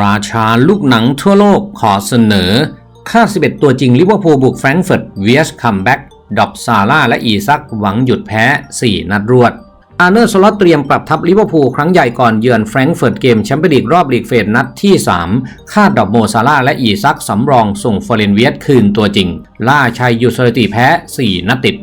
ราชาลูกหนังทั่วโลกขอเสนอ ค่า 11 ตัวจริงลิเวอร์พูลบุกแฟรงก์เฟิร์ตเวียสคัมแบ็กดอบซาร่าและอีซักหวังหยุดแพ้ 4 นัดรวด อาร์เนอร์สล็อตเตรียมปรับทัพลิเวอร์พูลครั้งใหญ่ก่อนเยือนแฟรงก์เฟิร์ตเกมแชมเปี้ยนลีกรอบลีกเฟสนัดที่ 3 คาดดอกโมซาร่าและอีซักสำรองส่งฟอร์เรนเวียสคืนตัวจริง ล่าชัยยูสเรติแพ้ 4 นัดติด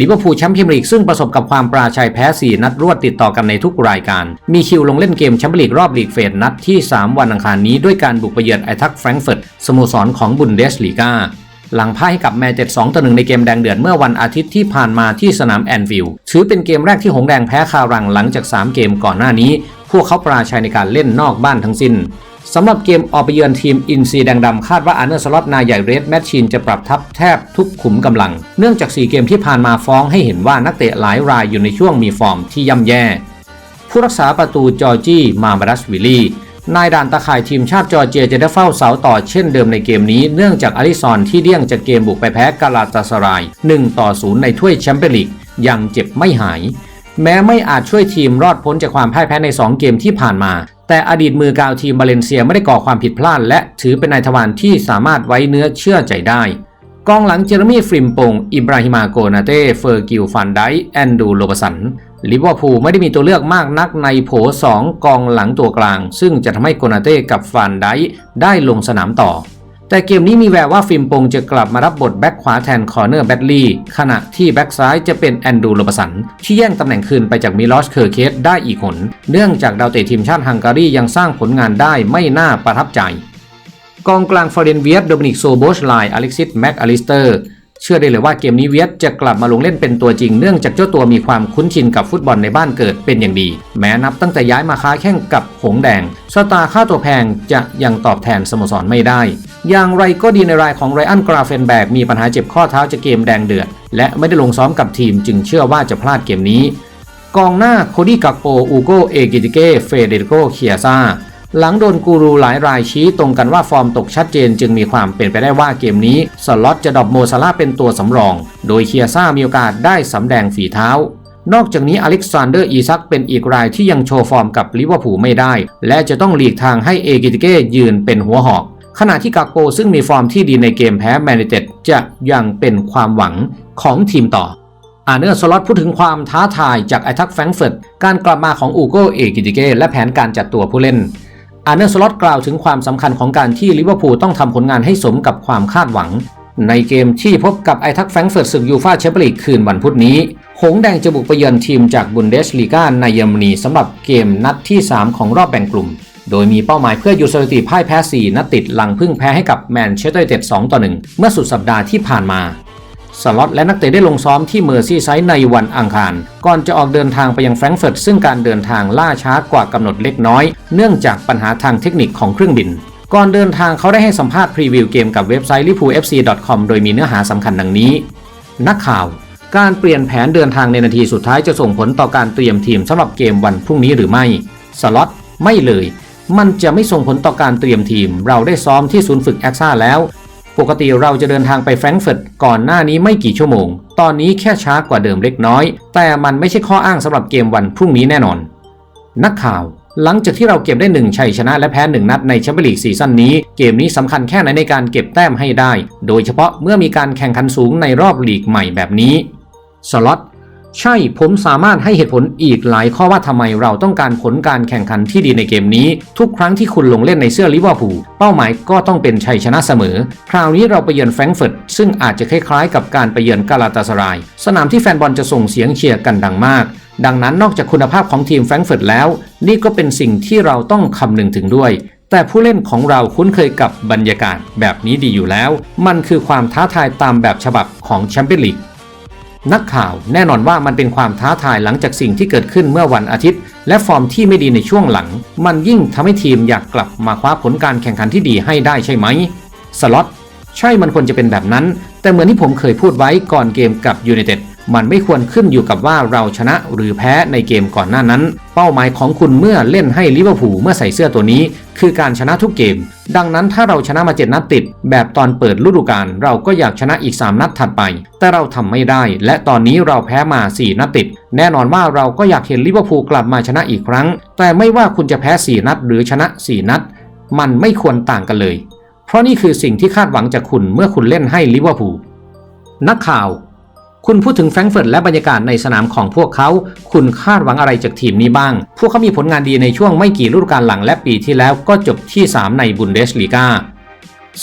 ลิเวอร์พูลแชมเปี้ยนลีกซึ่งประสบกับความปราชัยแพ้ 4 นัดรวดติดต่อกันในทุกรายการ มีคิวลงเล่นเกมแชมเปี้ยนลีกรอบลีกเฟสนัดที่ 3 วันอังคารนี้ด้วยการบุกไปเยือนไอทักแฟรงก์เฟิร์ตสโมสรของบุนเดสลีกาหลังพ่ายให้กับแมนเจ็ด2ต่อ1ในเกมแดงเดือดเมื่อวันอาทิตย์ที่ผ่านมาที่สนามแอนฟิลด์ถือเป็นเกมแรกที่หงแดงแพ้คารังหลังจาก 3 เกมก่อนหน้านี้ พวกเขาปราชัยในการเล่นนอกบ้านทั้งสิ้น สำหรับเกมออกไปเยือนทีมอินซีแดงดำคาดว่าอาร์เนอร์สล็อตนายใหญ่เรดแมชชีนจะปรับทัพแทบทุกขุมกำลัง เนื่องจาก 4 เกมที่ผ่านมาฟ้องให้เห็นว่านักเตะหลายรายอยู่ในช่วงมีฟอร์มที่ย่ำแย่ ผู้รักษาประตูจอร์จี้มามารัสวิลลี่นายด่านตะข่ายทีมชาติจอร์เจียจะได้เฝ้าเสาต่อเช่นเดิมในเกมนี้ เนื่องจากอาริซอนที่เดี่ยงจากเกมบุกไปแพ้กาลาตาสราย 1 ต่อ 0 ในถ้วยแชมเปี้ยนลีกยังเจ็บไม่หาย แม้ไม่อาจช่วยทีมรอดพ้นจากความพ่ายแพ้ใน 2 เกมที่ผ่านมา แต่อดีตมือกาวทีมบาเลนเซียไม่ได้ก่อความผิดพลาด และถือเป็นนายทวารที่สามารถไว้เนื้อเชื่อใจได้กองหลังเจอร์มี่ฟริมปง อิบราฮิมาโกนาเต้ เฟอร์กิลฟันไดแอนดูโลบสัน ลิเวอร์พูลไม่ได้มีตัวเลือกมากนักในโผ2กองหลังตัวกลาง ซึ่งจะทำให้โกนาเต้กับฟันไดได้ลงสนามต่อ แต่เกมนี้มีแววว่าฟิมปงจะกลับมารับบทแบ็คขวาแทนคอร์เนอร์แบดลีย์ขณะที่แบ็คซ้ายจะเป็นแอนดูโลบสัน ที่แย่งตำแหน่งคืนไปจากมิลอสเคอร์เคสได้อีกหน เนื่องจากดาวเตะทีมชาติฮังการียังสร้างผลงานได้ไม่น่าประทับใจ กองกลางฟอร์เรนเวียสโดมินิกโซโบชไลอเล็กซิสแม็กอลิสเตอร์ เชื่อได้เลยว่าเกมนี้เวียสจะกลับมาลงเล่นเป็นตัวจริง เนื่องจากเจ้าตัวมีความคุ้นชินกับฟุตบอลในบ้านเกิดเป็นอย่างดี แม้นับตั้งแต่ย้ายมาค้าแข่งกับหงแดงสตาร์ค่าตัวแพงจะยังตอบแทนสโมสรไม่ได้ อย่างไรก็ดีในรายของไรอันกราเฟนแบกมีปัญหาเจ็บข้อเท้าจากเกมแดงเดือด และไม่ได้ลงซ้อมกับทีมจึงเชื่อว่าจะพลาดเกมนี้ กองหน้าโคดี้กักโปอูโกเอกิติเกเฟเดริโกเคียซา หลังโดนกูรูหลายรายชี้ตรงกันว่าฟอร์มตกชัดเจนจึงมีความเป็นไปได้ว่าเกมนี้สล็อตจะดรอปโมซาลาเป็นตัวสำรอง โดยเคียซ่ามีโอกาสได้สำแดงฝีเท้า นอกจากนี้อเล็กซานเดอร์อีซักเป็นอีกรายที่ยังโชว์ฟอร์มกับลิเวอร์พูลไม่ได้ และจะต้องหลีกทางให้เอกิติเกยืนเป็นหัวหอก ขณะที่กาโปซึ่งมีฟอร์มที่ดีในเกมแพ้แมนเต็ดจะยังเป็นความหวังของทีมต่ออาเนอร์สล็อตพูดถึงความท้าทายจากไอทักแฟรงเฟิร์ตการกลับมาของอูโกเอกิติเกและแผนการจัดตัวผู้เล่น อาร์เนอร์สล็อตกล่าวถึงความสำคัญของการที่ลิเวอร์พูลต้องทำผลงานให้สมกับความคาดหวัง ในเกมที่พบกับไอทักแฟรงเฟิร์ตศึกยูฟ่าแชมเปี้ยนลีกคืนวันพุธนี้ หงแดงจะบุกไปเยือนทีมจากบุนเดสลีกาในเยอรมนีสำหรับเกมนัดที่ 3 ของรอบแบ่งกลุ่ม โดยมีเป้าหมายเพื่อยูสถิติพ่ายแพ้ 4 นัดติดหลังพึ่งแพ้ให้กับแมนเชสเตอร์ยูไนเต็ด2ต่อ1เมื่อสุดสัปดาห์ที่ผ่านมา สล็อตและนักเตะได้ลงซ้อมที่เมอร์ซี่ไซด์ในวันอังคาร ก่อนจะออกเดินทางไปยังแฟรงก์เฟิร์ตซึ่งการเดินทางล่าช้ากว่ากำหนดเล็กน้อย เนื่องจากปัญหาทางเทคนิคของเครื่องบิน ก่อนเดินทางเขาได้ให้สัมภาษณ์พรีวิวเกมกับเว็บไซต์ liverpoolfc.com โดยมีเนื้อหาสำคัญดังนี้ นักข่าว การเปลี่ยนแผนเดินทางในนาทีสุดท้ายจะส่งผลต่อการเตรียมทีมสำหรับเกมวันพรุ่งนี้หรือไม่ สล็อตไม่เลยมันจะไม่ส่งผลต่อการเตรียมทีม เราได้ซ้อมที่ศูนย์ฝึกแอคซ่าแล้ว ปกติเราจะเดินทางไปแฟรงก์เฟิร์ตก่อนหน้านี้ไม่กี่ชั่วโมง ตอนนี้แค่ช้ากว่าเดิมเล็กน้อย แต่มันไม่ใช่ข้ออ้างสำหรับเกมวันพรุ่งนี้แน่นอน นักข่าวหลังจากที่เราเก็บได้หนึ่งชัยชนะและแพ้หนึ่งนัดในแชมเปี้ยนลีกซีซั่นนี้ เกมนี้สำคัญแค่ไหนในการเก็บแต้มให้ได้ โดยเฉพาะเมื่อมีการแข่งขันสูงในรอบลีกใหม่แบบนี้ สล็อต ใช่ผมสามารถให้เหตุผลอีกหลายข้อว่าทำไมเราต้องการผลการแข่งขันที่ดีในเกมนี้ ทุกครั้งที่คุณลงเล่นในเสื้อลิเวอร์พูลเป้าหมายก็ต้องเป็นชัยชนะเสมอ คราวนี้เราไปเยือนแฟรงก์เฟิร์ตซึ่งอาจจะคล้ายๆ กับการไปเยือนกาลาตาสราย สนามที่แฟนบอลจะส่งเสียงเชียร์กันดังมาก ดังนั้นนอกจากคุณภาพของทีมแฟรงก์เฟิร์ตแล้ว นี่ก็เป็นสิ่งที่เราต้องคำนึงถึงด้วยแต่ผู้เล่นของเราคุ้นเคยกับบรรยากาศแบบนี้ดีอยู่แล้ว มันคือความท้าทายตามแบบฉบับของแชมเปี้ยนลีก นักข่าวแน่นอนว่ามันเป็นความท้าทายหลังจากสิ่งที่เกิดขึ้นเมื่อวันอาทิตย์ และฟอร์มที่ไม่ดีในช่วงหลัง มันยิ่งทำให้ทีมอยากกลับมาคว้าผลการแข่งขันที่ดีให้ได้ใช่ไหมสล็อตใช่มันควรจะเป็นแบบนั้น แต่เหมือนที่ผมเคยพูดไว้ก่อนเกมกับยูไนเต็ด มันไม่ควรขึ้นอยู่กับว่าเราชนะหรือแพ้ในเกมก่อนหน้านั้น เป้าหมายของคุณเมื่อเล่นให้ลิเวอร์พูลเมื่อใส่เสื้อตัวนี้ คือการชนะทุกเกม ดังนั้นถ้าเราชนะมาเจ็ดนัดติด แบบตอนเปิดฤดูกาลเราก็อยากชนะอีก 3 นัดถัดไป แต่เราทำไม่ได้ และตอนนี้เราแพ้มา 4 นัดติด แน่นอนว่าเราก็อยากเห็นลิเวอร์พูลกลับมาชนะอีกครั้ง แต่ไม่ว่าคุณจะแพ้ 4 นัด หรือชนะ 4 นัด มันไม่ควรต่างกันเลย เพราะนี่คือสิ่งที่คาดหวังจากคุณเมื่อคุณเล่นให้ลิเวอร์พูลนักข่าว คุณพูดถึงแฟรงก์เฟิร์ตและบรรยากาศในสนามของพวกเขา คุณคาดหวังอะไรจากทีมนี้บ้าง พวกเขามีผลงานดีในช่วงไม่กี่ฤดูกาลหลังและปีที่แล้วก็จบที่ 3 ในบุนเดสลีกา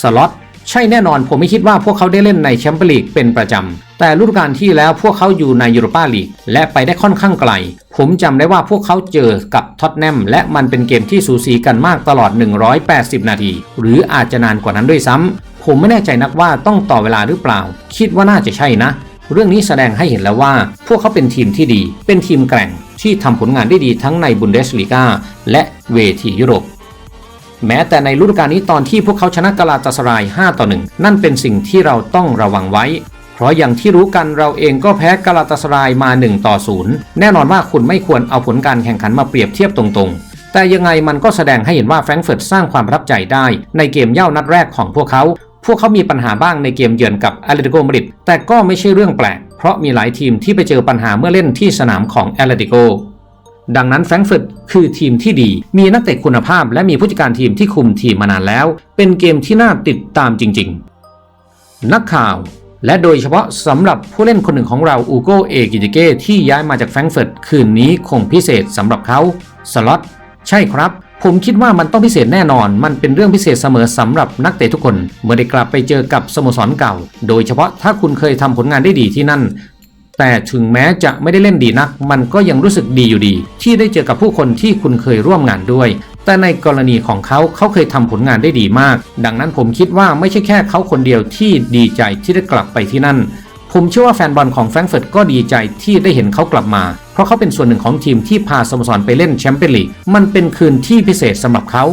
สล็อตใช่แน่นอนผมไม่คิดว่าพวกเขาได้เล่นในแชมเปี้ยนลีกเป็นประจำ แต่ฤดูกาลที่แล้วพวกเขาอยู่ในยูโรปาลีกและไปได้ค่อนข้างไกล ผมจำได้ว่าพวกเขาเจอกับท็อตแนมและมันเป็นเกมที่สูสีกันมากตลอด 180 นาที หรืออาจจะนานกว่านั้นด้วยซ้ำผมไม่แน่ใจนักว่าต้องต่อเวลาหรือเปล่า คิดว่าน่าจะใช่นะ เรื่องนี้แสดงให้เห็นแล้วว่า พวกเขาเป็นทีมที่ดี เป็นทีมแกร่งที่ทำผลงานได้ดีทั้งในบุนเดสลีกาและเวทียุโรปแม้แต่ในฤดูกาลนี้ตอนที่พวกเขาชนะกาลาตาสราย 5 ต่อ 1 นั่นเป็นสิ่งที่เราต้องระวังไว้ เพราะอย่างที่รู้กันเราเองก็แพ้กาลาตาสรายมา 1 ต่อ 0 แน่นอนว่าคุณไม่ควรเอาผลการแข่งขันมาเปรียบเทียบตรงๆ แต่ยังไงมันก็แสดงให้เห็นว่าแฟรงก์เฟิร์ตสร้างความประทับใจได้ ในเกมเย่านัดแรกของพวกเขา พวกเขามีปัญหาบ้างในเกมเยือนกับแอตเลติโกมาดริดแต่ก็ไม่ใช่เรื่องแปลก เพราะมีหลายทีมที่ไปเจอปัญหาเมื่อเล่นที่สนามของแอตเลติโกดังนั้นแฟรงก์เฟิร์ตคือทีมที่ดี มีนักเตะคุณภาพ และมีผู้จัดการทีมที่คุมทีมมานานแล้ว เป็นเกมที่น่าติดตามจริง ๆ นักข่าว และโดยเฉพาะสำหรับผู้เล่นคนหนึ่งของเราอูโกเอกิจิเก้ที่ย้ายมาจากแฟรงก์เฟิร์ตคืนนี้คงพิเศษสำหรับเขาสล็อตใช่ครับ ผมคิดว่ามันต้องพิเศษแน่นอน มันเป็นเรื่องพิเศษเสมอสำหรับนักเตะทุกคน เมื่อได้กลับไปเจอกับสโมสรเก่า โดยเฉพาะถ้าคุณเคยทำผลงานได้ดีที่นั่น แต่ถึงแม้จะไม่ได้เล่นดีนัก มันก็ยังรู้สึกดีอยู่ดี ที่ได้เจอกับผู้คนที่คุณเคยร่วมงานด้วย แต่ในกรณีของเขาเขาเคยทำผลงานได้ดีมาก ดังนั้นผมคิดว่าไม่ใช่แค่เขาคนเดียวที่ดีใจที่ได้กลับไปที่นั่น ผมเชื่อว่าแฟนบอลของแฟรงก์เฟิร์ตก็ดีใจที่ได้เห็นเขากลับมา เพราะเขาเป็นส่วนหนึ่งของทีมที่พาสโมสรไปเล่นแชมเปี้ยนลีกมันเป็นคืนที่พิเศษสำหรับเขา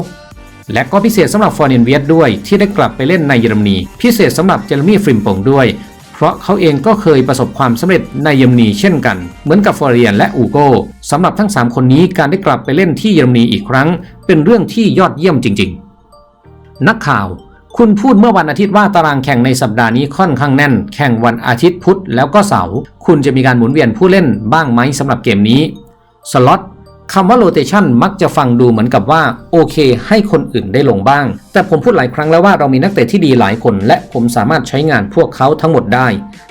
และก็พิเศษสำหรับฟอร์เนนเวียดด้วยที่ได้กลับไปเล่นในเยอรมนี พิเศษสำหรับเจเรมี่ฟริมปงด้วย เพราะเขาเองก็เคยประสบความสำเร็จในเยอรมนีเช่นกัน เหมือนกับฟอร์เรียนและอูโกสำหรับทั้ง 3 คนนี้การได้กลับไปเล่นที่เยอรมนีอีกครั้ง เป็นเรื่องที่ยอดเยี่ยมจริง ๆ นักข่าว คุณพูดเมื่อวันอาทิตย์ว่าตารางแข่งในสัปดาห์นี้ค่อนข้างแน่น แข่งวันอาทิตย์พุธแล้วก็เสาร์ คุณจะมีการหมุนเวียนผู้เล่นบ้างไหมสำหรับเกมนี้ สล็อต คำว่าโ o เ a ชันมักจะฟังดูเหมือนกับว่าโอเค ให้คนอื่นได้ลงบ้าง แต่ผมพูดหลายครั้งแล้วว่าเรามีนักเตะที่ดีหลายคน และผมสามารถใช้งานพวกเขาทั้งหมดได้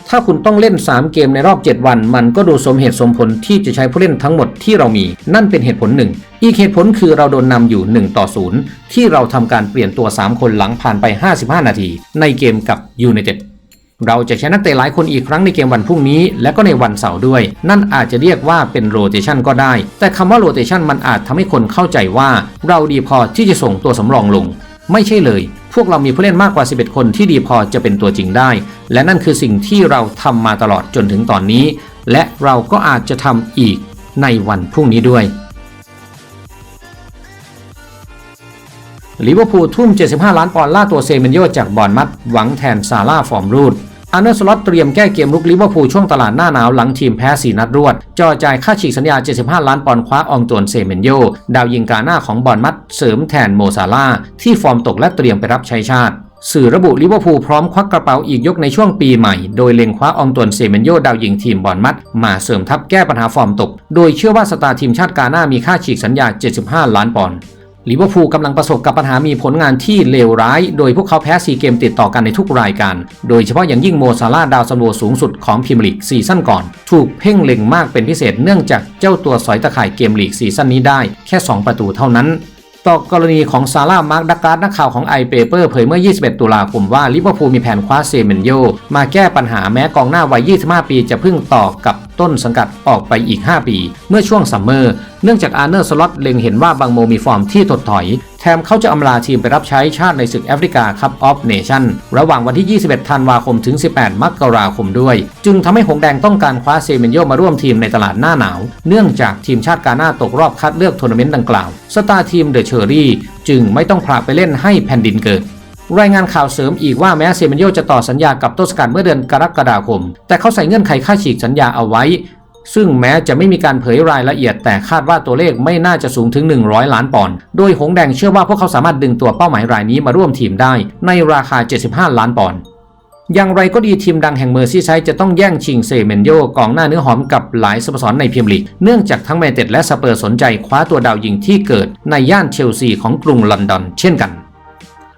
ถ้าคุณต้องเล่น 3 เกมในรอบ 7 วัน มันก็ดูสมเหตุสมผลที่จะใช้ผู้เล่นทั้งหมดที่เรามี นั่นเป็นเหตุผลหนึ่ง อีกเหตุผลคือเราโดนนำอยู่ 1 ต่อ 0 ที่เราทำการเปลี่ยนตัว 3 คนหลังผ่านไป 55 นาที ในเกมกับยูไนเต็ด เราจะใช้นักเตะหลายคนอีกครั้งในเกมวันพรุ่งนี้ และก็ในวันเสาร์ด้วย นั่นอาจจะเรียกว่าเป็นโรเตชันก็ได้ แต่คำว่าโรเตชันมันอาจทำให้คนเข้าใจว่า เราดีพอที่จะส่งตัวสำรองลง ไม่ใช่เลย พวกเรามีผู้เล่นมากกว่า 11 คนที่ดีพอจะเป็นตัวจริงได้ และนั่นคือสิ่งที่เราทำมาตลอดจนถึงตอนนี้ และเราก็อาจจะทำอีกในวันพรุ่งนี้ด้วยลิเวอร์พูลทุ่ม 75 ล้านปอนด์ล่าตัวเซเมนโยจากบอร์นมัดหวังแทนซาร่าฟอร์มรูด อาร์เนอร์สล็อตเตรียมแก้เกมลุกลิเวอร์พูลช่วงตลาดหน้าหนาวหลังทีมแพ้ 4 นัดรวดจอจ่ายค่าฉีกสัญญา 75 ล้านปอนด์คว้าอองตวนเซเมนโย ดาวยิงกาหน้าของบอร์นมัดเสริมแทนโมซาร่าที่ฟอร์มตกและเตรียมไปรับใช้ชาติสื่อระบุลิเวอร์พูลพร้อมควักกระเป๋าอีกยกในช่วงปีใหม่ โดยเล็งคว้าอองตวนเซเมนโยดาวยิงทีมบอลมัด มาเสริมทัพแก้ปัญหาฟอร์มตก โดยเชื่อว่าสตาร์ทีมชาติกาหน้ามีค่าฉีกสัญญา 75 ล้านปอนด์ ลิเวอร์พูลกำลังประสบกับปัญหามีผลงานที่เลวร้าย โดยพวกเขาแพ้ 4 เกมติดต่อกันในทุกรายการ โดยเฉพาะอย่างยิ่งโมซาลาดาวซันโวสูงสุดของพรีเมียร์ลีกซีซั่นก่อน ถูกเพ่งเล็งมากเป็นพิเศษเนื่องจากเจ้าตัวสอยตะข่ายเกมลีกซีซั่นนี้ได้ แค่ 2 ประตูเท่านั้น ต่อกรณีของซาร่ามาร์กดักการ์ดนักข่าวของไอเปเปอร์เผยเมื่อ 21 ตุลาคมว่าลิเวอร์พูลมีแผนคว้าเซเมนโยมาแก้ปัญหาแม้กองหน้าวัย 25 ปีจะพึ่งต่อกับ ต้นสังกัดออกไปอีก 5 ปี เมื่อช่วงซัมเมอร์ เนื่องจากอาร์เนอร์สล็อตเล็งเห็นว่าบางโมมีฟอร์มที่ถดถอย แถมเขาจะอำลาทีมไปรับใช้ชาติในศึกแอฟริกาคัพออฟเนชั่นระหว่างวันที่ 21 ธันวาคมถึง 18 มกราคมด้วย จึงทำให้หงแดงต้องการคว้าเซเมนโยมาร่วมทีมในตลาดหน้าหนาว เนื่องจากทีมชาติกาหน้าตกรอบคัดเลือกทัวร์นาเมนต์ดังกล่าวสตาร์ทีมเดอะเชอรี่จึงไม่ต้องพลาไปเล่นให้แผ่นดินเกิด รายงานข่าวเสริมอีกว่าแม้เซเมนโยจะต่อสัญญากับต้นสกัดเมื่อเดือนกรกฎาคม แต่เขาใส่เงื่อนไขค่าฉีกสัญญาเอาไว้ ซึ่งแม้จะไม่มีการเผยรายละเอียด แต่คาดว่าตัวเลขไม่น่าจะสูงถึง 100 ล้านปอนด์ โดยหงแดงเชื่อว่าพวกเขาสามารถดึงตัวเป้าหมายรายนี้มาร่วมทีมได้ ในราคา 75 ล้านปอนด์อย่างไรก็ดีทีมดังแห่งเมอร์ซี่ไซด์จะต้องแย่งชิงเซเมนโยกองหน้าเนื้อหอมกับหลายสโมสรในพรีเมียร์ลีก เนื่องจากทั้งแมนเชสเตอร์และสเปอร์สนใจคว้าตัวดาวยิงที่เกิดในย่านเชลซีของกรุงลอนดอนเช่นกัน